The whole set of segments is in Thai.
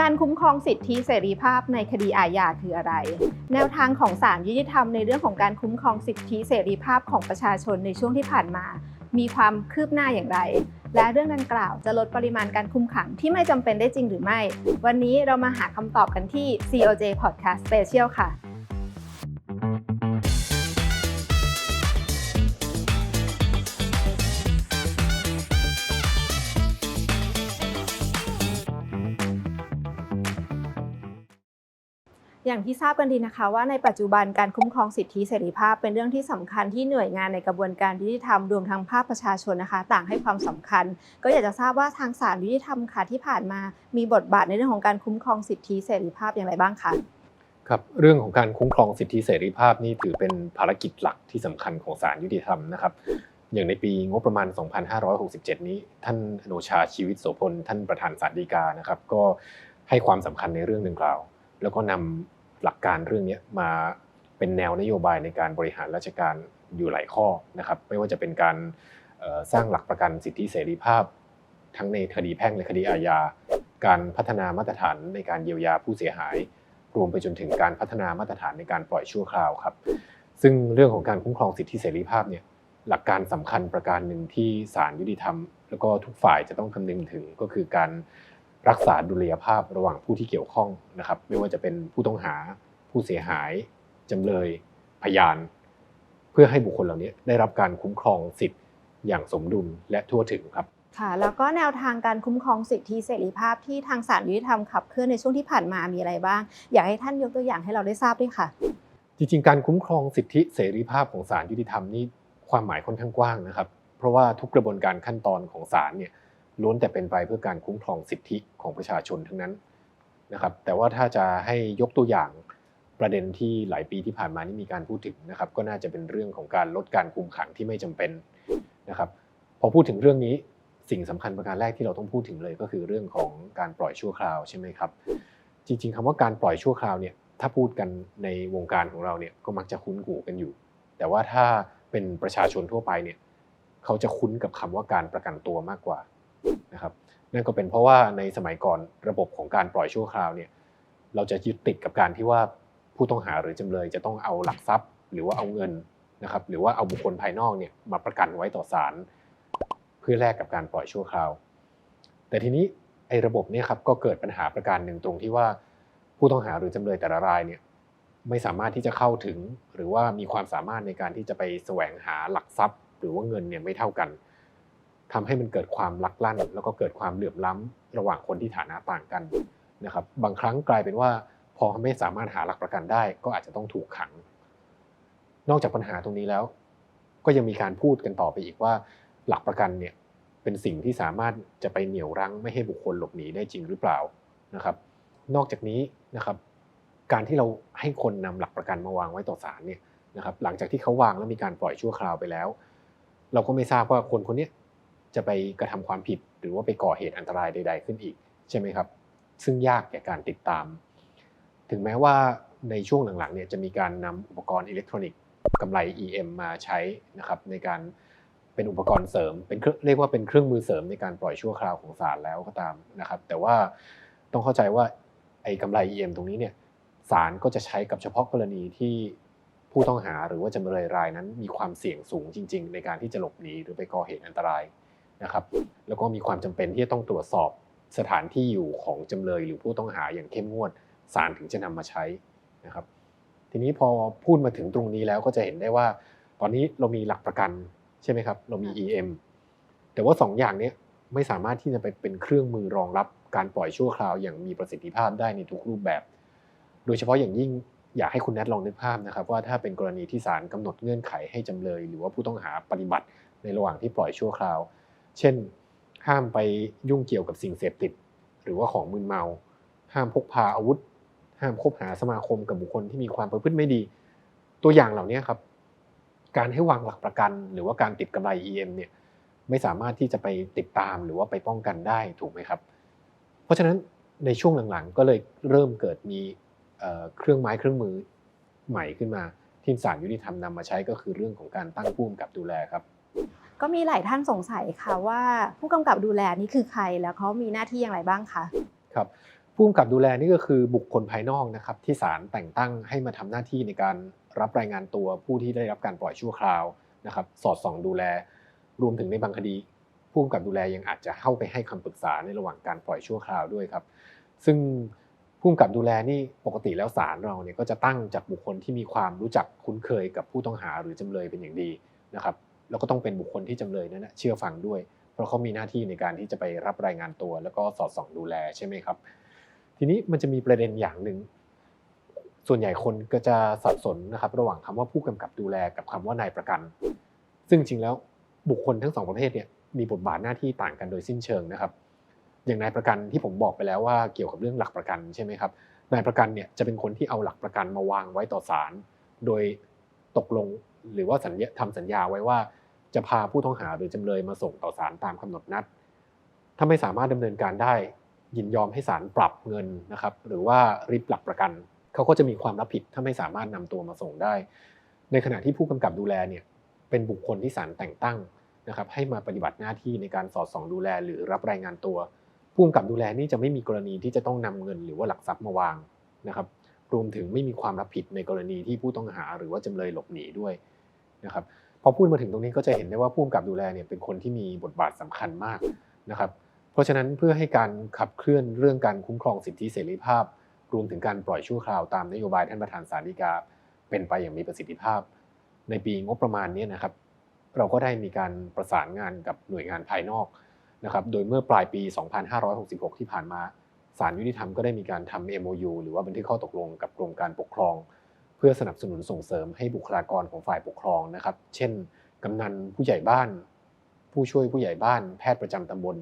การคุ้มครองสิทธิเสรีภาพในคดีอาญาคืออะไร แนวทางของศาลยุติธรรมในเรื่องของการคุ้มครองสิทธิเสรีภาพของประชาชนในช่วงที่ผ่านมา มีความคืบหน้าอย่างไร และเรื่องดังกล่าวจะลดปริมาณการคุมขังที่ไม่จำเป็นได้จริงหรือไม่ วันนี้เรามาหาคำตอบกันที่ COJ Podcast Special ค่ะ อย่างที่ทราบกันดีนะคะว่าในปัจจุบันการคุ้มครองสิทธิเสรีภาพเป็นเรื่องที่สำคัญที่หน่วยงานในกระบวนการยุติธรรมรวมทั้งภาคประชาชนนะคะ ต่างให้ความสำคัญ ก็อยากจะทราบว่าทางศาลยุติธรรมค่ะที่ผ่านมามีบทบาทในเรื่องของการคุ้มครองสิทธิเสรีภาพอย่างไรบ้างคะครับเรื่องของการคุ้มครองสิทธิเสรีภาพนี่ถือเป็นภารกิจหลักที่สำคัญของศาลยุติธรรมนะครับอย่างในปีงบประมาณ 2567 นี้ ท่านอนุชาชีวิตโสพลท่านประธานศาลฎีกานะครับก็ให้ความสำคัญในเรื่องดังกล่าว แล้วก็นำหลักการเรื่องนี้มาเป็นแนวนโยบายในการบริหารราชการอยู่หลายข้อนะครับ ไม่ว่าจะเป็นการสร้างหลักประกันสิทธิเสรีภาพ ทั้งในคดีแพ่งและคดีอาญา การพัฒนามาตรฐานในการเยียวยาผู้เสียหาย รวมไปจนถึงการพัฒนามาตรฐานในการปล่อยชั่วคราวครับ ซึ่งเรื่องของการคุ้มครองสิทธิเสรีภาพเนี่ยหลักการสำคัญประการหนึ่งที่ศาลยุติธรรม แล้วก็ทุกฝ่ายจะต้องคำนึงถึงก็คือการ รักษาดุลยภาพระหว่างผู้ที่เกี่ยวข้องนะครับ ไม่ว่าจะเป็นผู้ต้องหา ผู้เสียหาย จำเลยพยาน เพื่อให้บุคคลเหล่านี้ได้รับการคุ้มครองสิทธิ์อย่างสมดุลและทั่วถึงครับค่ะแล้วก็แนวทางการคุ้มครองสิทธิเสรีภาพที่ทางศาลยุติธรรมขับเคลื่อนในช่วงที่ผ่านมามีอะไรบ้าง อยากให้ท่านยกตัวอย่างให้เราได้ทราบด้วยค่ะ จริงๆ การคุ้มครองสิทธิเสรีภาพของศาลยุติธรรมนี่ความหมายค่อนข้างกว้างนะครับ เพราะว่าทุกกระบวนการขั้นตอนของศาลเนี่ย ล้วนแต่เป็นไปเพื่อการคุ้มครองสิทธิของประชาชนทั้งนั้นนะครับแต่ว่าถ้าจะให้ยกตัวอย่างประเด็นที่หลายปีที่ผ่านมานี่มีการพูดถึงนะครับก็น่าจะเป็นเรื่องของการลดการคุมขังที่ไม่จำเป็นนะครับพอพูดถึงเรื่องนี้สิ่งสำคัญประการแรกที่เราต้องพูดถึงเลยก็คือเรื่องของการปล่อยชั่วคราวใช่ไหมครับจริง ๆคำว่าการปล่อยชั่วคราวเนี่ยถ้าพูดกันในวงการของเราเนี่ยก็มักจะคุ้นหูกันอยู่ แต่ว่าถ้าเป็นประชาชนทั่วไปเนี่ยเขาจะคุ้นกับคำว่าการประกันตัวมากกว่า นะครับนั่นก็เป็นเพราะว่าในสมัยก่อนระบบของการปล่อยชั่วคราวเนี่ยเราจะยึดติดกับการที่ว่าผู้ต้องหาหรือจำเลยจะต้องเอาหลักทรัพย์ หรือว่าเอาเงินนะครับหรือว่าเอาบุคคลภายนอกเนี่ยมาประกันไว้ต่อศาลเพื่อแลกกับการปล่อยชั่วคราว แต่ทีนี้ไอ้ระบบเนี้ครับก็เกิดปัญหาประการหนึ่งตรงที่ว่าผู้ต้องหาหรือจำเลยแต่ละรายเนี่ยไม่สามารถที่จะเข้าถึง หรือว่ามีความสามารถในการที่จะไปแสวงหาหลักทรัพย์ หรือว่าเงินเนี่ยไม่เท่ากัน ทำให้มันเกิดความลักลั่น แล้วก็เกิดความเหลื่อมล้ำระหว่างคนที่ฐานะต่างกันนะครับบางครั้งกลายเป็นว่า พอไม่สามารถหาหลักประกันได้ ก็อาจจะต้องถูกขัง นอกจากปัญหาตรงนี้แล้ว ก็ยังมีการพูดกันต่อไปอีกว่า หลักประกันเนี่ยเป็นสิ่งที่สามารถจะไปเหนี่ยวรั้งไม่ให้บุคคลหลบหนีได้จริงหรือเปล่านะครับ นอกจากนี้นะครับ การที่เราให้คนนำหลักประกันมาวางไว้ต่อศาลเนี่ยนะครับ หลังจากที่เขาวางแล้วมีการปล่อยชั่วคราวไปแล้ว เราก็ไม่ทราบว่าคนคนนี้ จะไปกระทำความผิด หรือว่าไปก่อเหตุอันตรายใด ๆ ขึ้นอีกใช่ไหมครับ ซึ่งยากแก่การติดตาม ถึงแม้ว่าในช่วงหลังๆเนี่ยจะมีการนำอุปกรณ์อิเล็กทรอนิกส์กำไร EM มาใช้นะครับในการเป็นอุปกรณ์เสริม เป็นเครื่องเรียกว่าเป็นเครื่องมือเสริมในการปล่อยชั่วคราวของศาลแล้วก็ตามนะครับ แต่ว่าต้องเข้าใจว่าไอ้กำไร EM ตรงนี้เนี่ยศาลก็จะใช้กับเฉพาะกรณีที่ผู้ต้องหาหรือว่าจำเลยรายนั้นมีความเสี่ยงสูงจริง ๆ ในการที่จะหลบหนีหรือไปก่อเหตุอันตราย นะครับแล้วก็มีความจำเป็นที่จะต้องตรวจสอบสถานที่อยู่ของจำเลยหรือผู้ต้องหาอย่างเข้มงวดศาลถึงจะนำมาใช้นะครับ ทีนี้พอพูดมาถึงตรงนี้แล้วก็จะเห็นได้ว่า ตอนนี้เรามีหลักประกันใช่ไหมครับ เรามี EM แต่ว่าสองอย่างนี้ไม่สามารถที่จะไปเป็นเครื่องมือรองรับการปล่อยชั่วคราวอย่างมีประสิทธิภาพได้ในทุกรูปแบบ โดยเฉพาะอย่างยิ่งอยากให้คุณแนทลองนึกภาพนะครับ ว่าถ้าเป็นกรณีที่ศาลกำหนดเงื่อนไขให้จำเลย หรือว่าผู้ต้องหาปฏิบัติในระหว่างที่ปล่อยชั่วคราว เช่น ห้ามไปยุ่งเกี่ยวกับสิ่งเสพติด หรือว่าของมึนเมา ห้ามพกพาอาวุธ ห้ามคบหาสมาคมกับบุคคลที่มีความประพฤติไม่ดี ตัวอย่างเหล่านี้ครับ การให้วางหลักประกัน หรือว่าการติดกำไร EM เนี่ยไม่สามารถที่จะไปติดตามหรือว่าไปป้องกันได้ถูกไหมครับ เพราะฉะนั้นในช่วงหลังๆ ก็เลยเริ่มเกิดมีเครื่องไม้เครื่องมือใหม่ขึ้นมา ที่ศาลยุติธรรมนำมาใช้ก็คือเรื่องของการตั้งผู้กำกับดูแลครับ ก็มีหลายท่านสงสัยค่ะว่าผู้กำกับดูแลนี่คือใครแล้วเขามีหน้าที่อย่างไรบ้างคะครับผู้กำกับดูแลนี่ก็คือบุคคลภายนอกนะครับที่ศาลแต่งตั้งให้มาทำหน้าที่ในการรับรายงานตัวผู้ที่ได้รับการปล่อยชั่วคราวนะครับ สอดส่องดูแล รวมถึงในบางคดีผู้กำกับดูแลยังอาจจะเข้าไปให้คำปรึกษาในระหว่างการปล่อยชั่วคราวด้วยครับ ซึ่งผู้กำกับดูแลนี่ปกติแล้วศาลเราเนี่ยก็จะตั้งจากบุคคลที่มีความรู้จักคุ้นเคยกับผู้ต้องหาหรือจำเลยเป็นอย่างดีนะครับ แล้วก็ต้องเป็นบุคคลที่จำเลยนั้นนะเชื่อฟังด้วย เพราะเขามีหน้าที่ในการที่จะไปรับรายงานตัว แล้วก็สอดส่องดูแลใช่ไหมครับ ทีนี้มันจะมีประเด็นอย่างหนึ่งส่วนใหญ่คนก็จะสับสนนะครับ ระหว่างคำว่าผู้กำกับดูแลกับคำว่านายประกัน ซึ่งจริงแล้วบุคคลทั้งสองประเภทเนี่ยมีบทบาทหน้าที่ต่างกันโดยสิ้นเชิงนะครับ อย่างนายประกันที่ผมบอกไปแล้วว่าเกี่ยวกับเรื่องหลักประกันใช่ไหมครับนายประกันเนี่ยจะเป็นคนที่เอาหลักประกันมาวางไว้ต่อศาลโดยตกลงหรือว่าสัญญาทำสัญญาไว้ว่า จะพาผู้ต้องหาหรือจำเลยมาส่งต่อศาลตามกำหนดนัด ถ้าไม่สามารถดำเนินการได้ ยินยอมให้ศาลปรับเงินนะครับ หรือว่าริบหลักประกัน เขาก็จะมีความรับผิดถ้าไม่สามารถนำตัวมาส่งได้ ในขณะที่ผู้กำกับดูแลเนี่ยเป็นบุคคลที่ศาลแต่งตั้งนะครับให้มาปฏิบัติหน้าที่ในการสอดส่องดูแลหรือรับรายงานตัว ผู้กำกับดูแลนี่จะไม่มีกรณีที่จะต้องนำเงินหรือว่าหลักทรัพย์มาวางนะครับ รวมถึงไม่มีความรับผิดในกรณีที่ผู้ต้องหาหรือว่าจำเลยหลบหนีด้วยนะครับ พอพูดมาถึงตรงนี้ก็จะเห็นได้ว่าผู้กำกับดูแลเนี่ยเป็นคนที่มีบทบาทสำคัญมากนะครับ เพราะฉะนั้นเพื่อให้การขับเคลื่อนเรื่องการคุ้มครองสิทธิเสรีภาพ รวมถึงการปล่อยชั่วคราวตามนโยบายท่านประธานสาริกา เป็นไปอย่างมีประสิทธิภาพ ในปีงบประมาณนี้นะครับ เราก็ได้มีการประสานงานกับหน่วยงานภายนอกนะครับ โดยเมื่อปลายปี 2566 ที่ผ่านมาศาลยุติธรรมก็ได้มีการทำ MOU หรือว่าบันทึกข้อตกลงกับกรมการปกครอง พื่อสนับสนุนส่งเสริมให้บุคลากรของฝ่ายปกครองนะครับ เช่น กำนันผู้ใหญ่บ้าน ผู้ช่วยผู้ใหญ่บ้าน แพทย์ประจำตำบล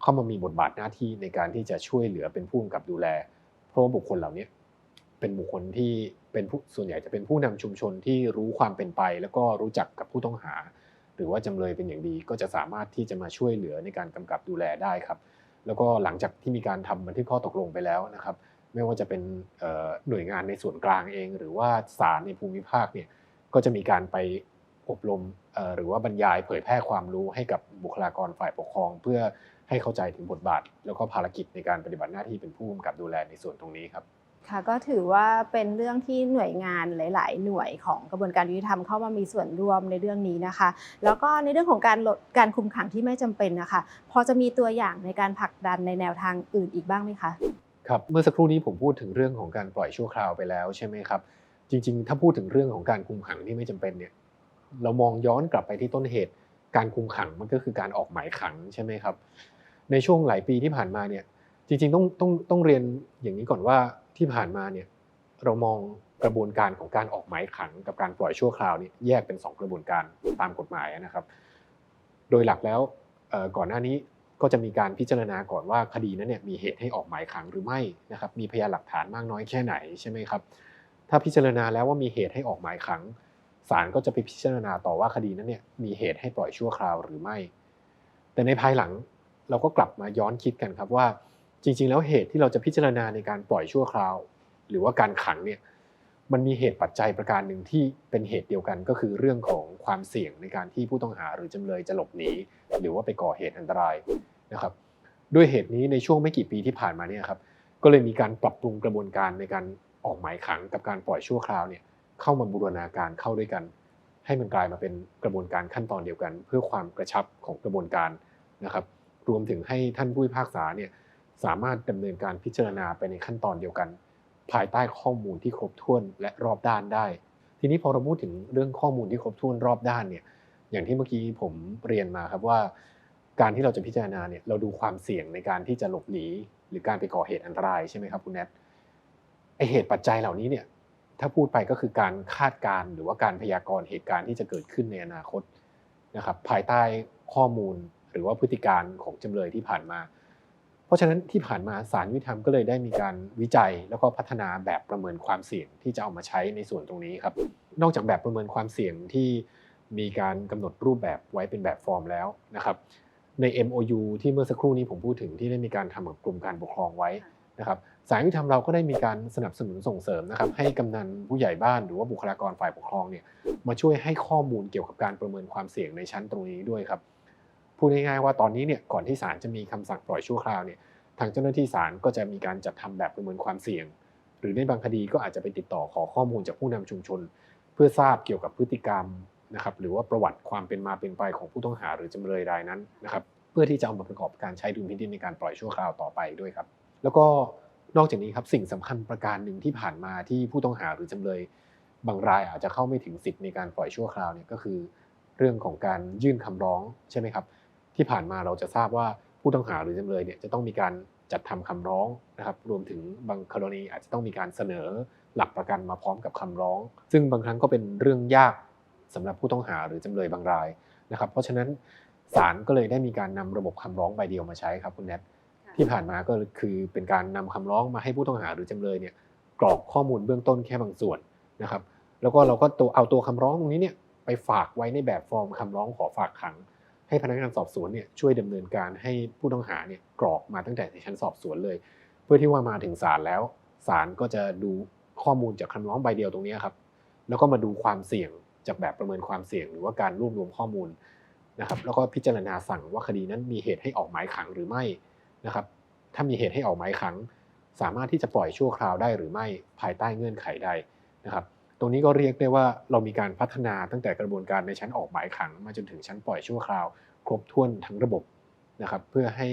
เข้ามามีบทบาทหน้าที่ในการที่จะช่วยเหลือเป็นผู้กำกับดูแล เพราะว่าบุคคลเหล่านี้เป็นบุคคลที่เป็นผู้ส่วนใหญ่จะเป็นผู้นำชุมชนที่รู้ความเป็นไป แล้วก็รู้จักกับผู้ต้องหา หรือว่าจำเลยเป็นอย่างดีก็จะสามารถที่จะมาช่วยเหลือในการกำกับดูแลได้ครับ แล้วก็หลังจากที่มีการทำบันทึกข้อตกลงไปแล้วนะครับ ไม่ว่าจะเป็นหน่วยงานในส่วนกลางเอง หรือว่าศาลในภูมิภาคเนี่ยก็จะมีการไปอบรมหรือว่าบรรยายเผยแพร่ความรู้ให้กับบุคลากรฝ่ายปกครอง เพื่อให้เข้าใจถึงบทบาท แล้วก็ภารกิจในการปฏิบัติหน้าที่เป็นผู้กำกับดูแลในส่วนตรงนี้ครับค่ะก็ถือว่าเป็นเรื่องที่หน่วยงานหลาย ๆ หน่วยของกระบวนการยุติธรรมเข้ามามีส่วนร่วมในเรื่องนี้นะคะ แล้วก็ในเรื่องของการลดการคุมขังที่ไม่จำเป็นนะคะ พอจะมีตัวอย่างในการผลักดันในแนวทางอื่นอีกบ้างไหมคะ ครับเมื่อสักครู่นี้ผมพูดถึงเรื่องของการปล่อยชั่วคราวไปแล้วใช่ไหมครับ จริง ๆ ถ้าพูดถึงเรื่องของการคุมขังที่ไม่จำเป็นเนี่ยเรามองย้อนกลับไปที่ต้นเหตุ การคุมขังมันก็คือการออกหมายขังใช่ไหมครับ ในช่วงหลายปีที่ผ่านมาเนี่ยจริง ๆ ต้องต้องต้องเรียนอย่างนี้ก่อนว่าที่ผ่านมาเนี่ยเรามองกระบวนการของการออกหมายขัง กับการปล่อยชั่วคราวนี่แยกเป็นสองกระบวนการตามกฎหมายนะครับ โดยหลักแล้วก่อนหน้านี้ ก็จะมีการพิจารณาก่อนว่าคดีนั้นเนี่ยมีเหตุให้ออกหมายขังหรือไม่นะครับมีพยานหลักฐานมากน้อยแค่ไหนใช่ไหมครับถ้าพิจารณาแล้วว่ามีเหตุให้ออกหมายขังศาลก็จะไปพิจารณาต่อว่าคดีนั้นเนี่ยมีเหตุให้ปล่อยชั่วคราวหรือไม่ แต่ในภายหลังเราก็กลับมาย้อนคิดกันครับว่า จริง ๆ แล้วเหตุที่เราจะพิจารณาในการปล่อยชั่วคราว หรือว่าการขังเนี่ยมันมีเหตุปัจจัยประการหนึ่งที่เป็นเหตุเดียวกันก็คือเรื่องของความเสี่ยงในการที่ผู้ต้องหาหรือจำเลยจะหลบหนีหรือว่าไปก่อเหตุอันตราย นะครับด้วยเหตุนี้ในช่วงไม่กี่ปีที่ผ่านมาเนี่ยครับก็เลยมีการปรับปรุงกระบวนการในการออกหมายขังกับการปล่อยชั่วคราวเนี่ยเข้ามาบูรณาการเข้าด้วยกัน ให้มันกลายมาเป็นกระบวนการขั้นตอนเดียวกัน เพื่อความกระชับของกระบวนการนะครับ รวมถึงให้ท่านผู้พิพากษาเนี่ยสามารถดำเนินการพิจารณาไปในขั้นตอนเดียวกัน ภายใต้ข้อมูลที่ครบถ้วนและรอบด้านได้ ทีนี้พอเราพูดถึงเรื่องข้อมูลที่ครบถ้วนรอบด้านเนี่ยอย่างที่เมื่อกี้ผมเรียนมาครับว่า การที่เราจะพิจารณาเนี่ยเราดูความเสี่ยงในการที่จะหลบหนีหรือการไปก่อเหตุอันตรายใช่ไหมครับคุณแนทไอเหตุปัจจัยเหล่านี้เนี่ยถ้าพูดไปก็คือการคาดการณ์หรือว่าการพยากรณ์เหตุการณ์ที่จะเกิดขึ้นในอนาคตนะครับภายใต้ข้อมูลหรือว่าพฤติการของจำเลยที่ผ่านมา เพราะฉะนั้นที่ผ่านมาศาลยุติธรรมก็เลยได้มีการวิจัย แล้วก็พัฒนาแบบประเมินความเสี่ยงที่จะเอามาใช้ในส่วนตรงนี้ครับนอกจากแบบประเมินความเสี่ยงที่มีการกำหนดรูปแบบไว้เป็นแบบฟอร์มแล้วนะครับ ใน MOU ที่เมื่อสักครู่นี้ผมพูดถึงที่ได้มีการทำกับกรมการปกครองไว้นะครับศาลยุติธรรมเราก็ได้มีการสนับสนุนส่งเสริมนะครับให้กำนันผู้ใหญ่บ้านหรือว่าบุคลากรฝ่ายปกครองเนี่ยมาช่วยให้ข้อมูลเกี่ยวกับการประเมินความเสี่ยงในชั้นตรงนี้ด้วยครับพูดง่ายๆว่าตอนนี้เนี่ยก่อนที่ศาลจะมีคำสั่งปล่อยชั่วคราวเนี่ยทางเจ้าหน้าที่ศาลก็จะมีการจัดทำแบบประเมินความเสี่ยง หรือในบางคดีก็อาจจะไปติดต่อขอข้อมูลจากผู้นำชุมชน เพื่อทราบเกี่ยวกับพฤติกรรม นะครับหรือว่าประวัติความเป็นมาเป็นไปของผู้ต้องหาหรือจำเลยรายนั้นนะครับเพื่อที่จะเอามาประกอบการใช้ดุลพินิจในการปล่อยชั่วคราวต่อไปด้วยครับ แล้วก็นอกจากนี้ครับสิ่งสำคัญประการหนึ่งที่ผ่านมาที่ผู้ต้องหาหรือจำเลย บางรายอาจจะเข้าไม่ถึงสิทธิ์ในการปล่อยชั่วคราวเนี่ยก็คือ เรื่องของการยื่นคำร้องใช่ไหมครับ ที่ผ่านมาเราจะทราบว่าผู้ต้องหาหรือจำเลยเนี่ยจะต้องมีการจัดทำคำร้องนะครับ รวมถึงบางกรณีอาจจะต้องมีการเสนอหลักประกันมาพร้อมกับคำร้อง ซึ่งบางครั้งก็เป็นเรื่องยาก สำหรับผู้ต้องหาหรือจำเลยบางรายนะครับ เพราะฉะนั้นศาลก็เลยได้มีการนำระบบคำร้องใบเดียวมาใช้ครับคุณแนทที่ผ่านมาก็คือเป็นการนำคำร้องมาให้ผู้ต้องหาหรือจำเลยเนี่ยกรอกข้อมูลเบื้องต้นแค่บางส่วนนะครับ แล้วก็เราก็ตัวเอาตัวคำร้องตรงนี้เนี่ยไปฝากไว้ในแบบฟอร์มคำร้องขอฝากขัง ให้พนักงานสอบสวนเนี่ยช่วยดำเนินการให้ผู้ต้องหาเนี่ยกรอกมาตั้งแต่ในชั้นสอบสวนเลย เพื่อที่ว่ามาถึงศาลแล้วศาลก็จะดูข้อมูลจากคำร้องใบเดียวตรงนี้ครับ แล้วก็มาดูความเสี่ยง จากแบบประเมินความเสี่ยง หรือว่าการรวบรวมข้อมูลนะครับแล้วก็พิจารณาสั่งว่าคดีนั้นมีเหตุให้ออกหมายขังหรือไม่นะครับถ้ามีเหตุให้ออกหมายขัง สามารถที่จะปล่อยชั่วคราวได้หรือไม่ภายใต้เงื่อนไขใดนะครับตรงนี้ก็เรียกได้ว่าเรามีการพัฒนาตั้งแต่กระบวนการในชั้นออกหมายขัง มาจนถึงชั้นปล่อยชั่วคราว ครบถ้วนทั้งระบบนะครับเพื่อให้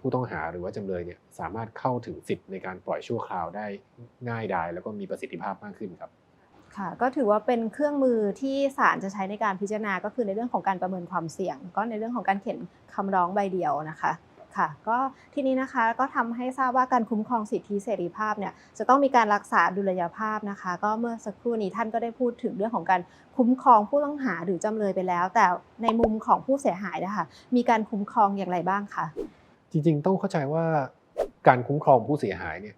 ผู้ต้องหาหรือว่าจำเลยเนี่ยสามารถเข้าถึงสิทธิ์ในการปล่อยชั่วคราวได้ง่ายดายแล้วก็มีประสิทธิภาพมากขึ้นครับ ค่ะก็ถือว่าเป็นเครื่องมือที่ศาลจะใช้ในการพิจารณาก็คือในเรื่องของการประเมินความเสี่ยง ก็ในเรื่องของการเขียนคำร้องใบเดียวนะคะค่ะก็ทีนี้นะคะก็ทำให้ทราบว่าการคุ้มครองสิทธิเสรีภาพเนี่ยจะต้องมีการรักษาดุลยภาพนะคะ ก็เมื่อสักครู่นี้ท่านก็ได้พูดถึงเรื่องของการคุ้มครองผู้ต้องหาหรือจำเลยไปแล้ว แต่ในมุมของผู้เสียหายนะคะมีการคุ้มครองอย่างไรบ้างคะจริงๆ ต้องเข้าใจว่าการคุ้มครองผู้เสียหายเนี่ย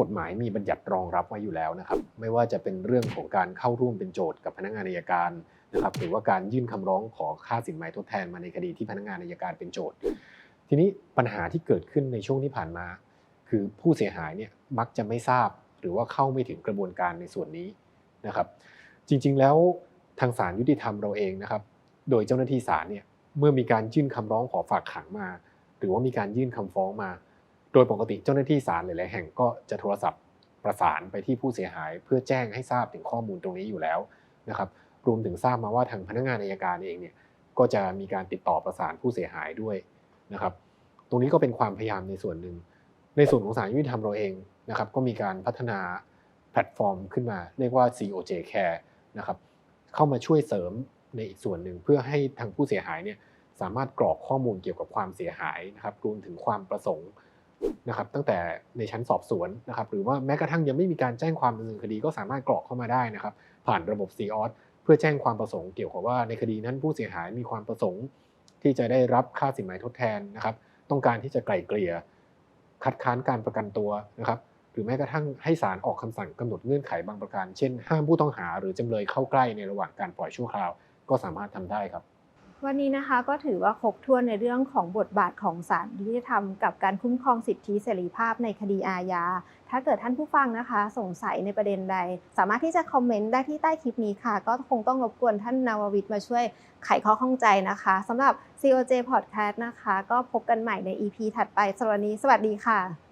กฎหมายมีบัญญัติรองรับไว้อยู่แล้วนะครับ ไม่ว่าจะเป็นเรื่องของการเข้าร่วมเป็นโจทย์กับพนักงานอัยการนะครับหรือว่าการยื่นคำร้องขอค่าสินไหมทดแทนมาในคดีที่พนักงานอัยการเป็นโจทย์ ทีนี้ปัญหาที่เกิดขึ้นในช่วงที่ผ่านมา คือผู้เสียหายเนี่ยมักจะไม่ทราบ หรือว่าเข้าไม่ถึงกระบวนการในส่วนนี้นะครับ จริงๆแล้วทางศาลยุติธรรมเราเองนะครับ โดยเจ้าหน้าที่ศาลเนี่ยเมื่อมีการยื่นคำร้องขอฝากขังมา หรือว่ามีการยื่นคำฟ้องมา โดยปกติเจ้าหน้าที่ศาลหลายๆแห่งก็จะโทรศัพท์ประสานไปที่ผู้เสียหาย เพื่อแจ้งให้ทราบถึงข้อมูลตรงนี้อยู่แล้วนะครับรวมถึงทราบมาว่าทางพนักงานอัยการเองเนี่ยก็จะมีการติดต่อประสานผู้เสียหายด้วยนะครับ ตรงนี้ก็เป็นความพยายามในส่วนหนึ่ง ในส่วนของศาลยุติธรรมเราเองนะครับ ก็มีการพัฒนาแพลตฟอร์มขึ้นมา เรียกว่า COJ Care นะครับเข้ามาช่วยเสริมในอีกส่วนหนึ่งเพื่อให้ทางผู้เสียหายเนี่ยสามารถกรอกข้อมูลเกี่ยวกับความเสียหายนะครับรวมถึงความประสงค์ นะครับตั้งแต่ในชั้นสอบสวนนะครับหรือว่าแม้กระทั่งยังไม่มีการแจ้งความดำเนินคดีก็สามารถกรอกเข้ามาได้นะครับผ่านระบบ c o s เพื่อแจ้งความประสงค์เกี่ยวกับว่าในคดีนั้นผู้เสียหายมีความประสงค์ ที่จะได้รับค่าสินไหมทดแทนนะครับต้องการที่จะไกล่เกลี่ยคัดค้านการประกันตัวนะครับหรือแม้กระทั่งให้ศาลออกคำสั่งกำหนดเงื่อนไขบางประการ เช่น ห้ามผู้ต้องหาหรือจำเลยเข้าใกล้ในระหว่างการปล่อยชั่วคราว ก็สามารถทำได้ครับ วันนี้นะคะก็ถือว่าครบถ้วนในเรื่องของบทบาทของศาลยุติธรรมกับการคุ้มครองสิทธิเสรีภาพในคดีอาญา ถ้าเกิดท่านผู้ฟังนะคะ สงสัยในประเด็นใด สามารถที่จะคอมเมนต์ได้ที่ใต้คลิปนี้ค่ะ ก็คงต้องรบกวนท่านนาววิทย์มาช่วยไขข้อข้องใจนะคะสำหรับ COJ Podcast นะคะ ก็พบกันใหม่ใน EP ถัดไปสวันนี้สวัสดีค่ะ